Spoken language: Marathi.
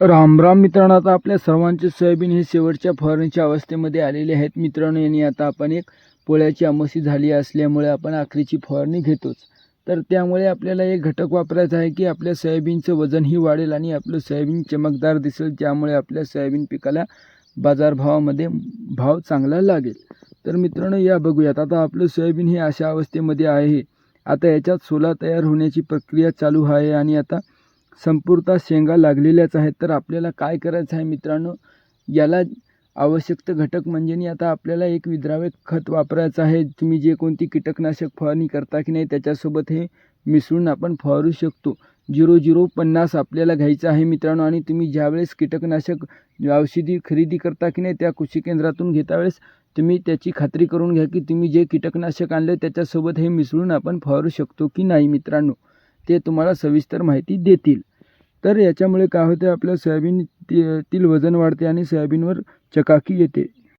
राम राम मित्रांनो आता आपल्या सर्वांचे सोयाबीन हे शेवटच्या फवारणीच्या अवस्थेमध्ये आलेले आहेत. मित्रांनो यांनी आता आपण एक पोळ्याची अमसी झाली असल्यामुळे आपण आखरीची फवारणी घेतोच. तर त्यामुळे आपल्याला एक घटक वापरायचा आहे की आपल्या सोयाबीनचं वजनही वाढेल आणि आपलं सोयाबीन चमकदार दिसेल ज्यामुळे आपल्या सोयाबीन पिकाला बाजारभावामध्ये भाव चांगला लागेल. तर मित्रांनो या बघूयात. आता आपलं सोयाबीन हे अशा अवस्थेमध्ये आहे. आता याच्यात सोला तयार होण्याची प्रक्रिया चालू आहे आणि आता संपूर्णतः शेंगा लागलेल्याच आहेत. तर आपल्याला काय करायचं आहे मित्रांनो? याला आवश्यक घटक म्हणजे नी आता आपल्याला एक विद्राव्य खत वापरायचं आहे. तुम्ही जे कोणती कीटकनाशक फवारणी करता की नाही त्याच्यासोबत हे मिसळून आपण फवारू शकतो. झिरो झिरो पन्नास आपल्याला घ्यायचं आहे मित्रांनो. आणि तुम्ही ज्यावेळेस कीटकनाशक औषधी खरेदी करता की नाही त्या कृषी केंद्रातून घेता वेळेस तुम्ही त्याची खात्री करून घ्या की तुम्ही जे कीटकनाशक आणलं त्याच्यासोबत हे मिसळून आपण फवारू शकतो की नाही मित्रांनो. ते तुम्हाला सविस्तर माहिती देतील. तर याच्यामुळे काय होते आपल्या सोयाबीन ती- तील वजन वाढते आणि सोयाबीनवर चकाकी येते.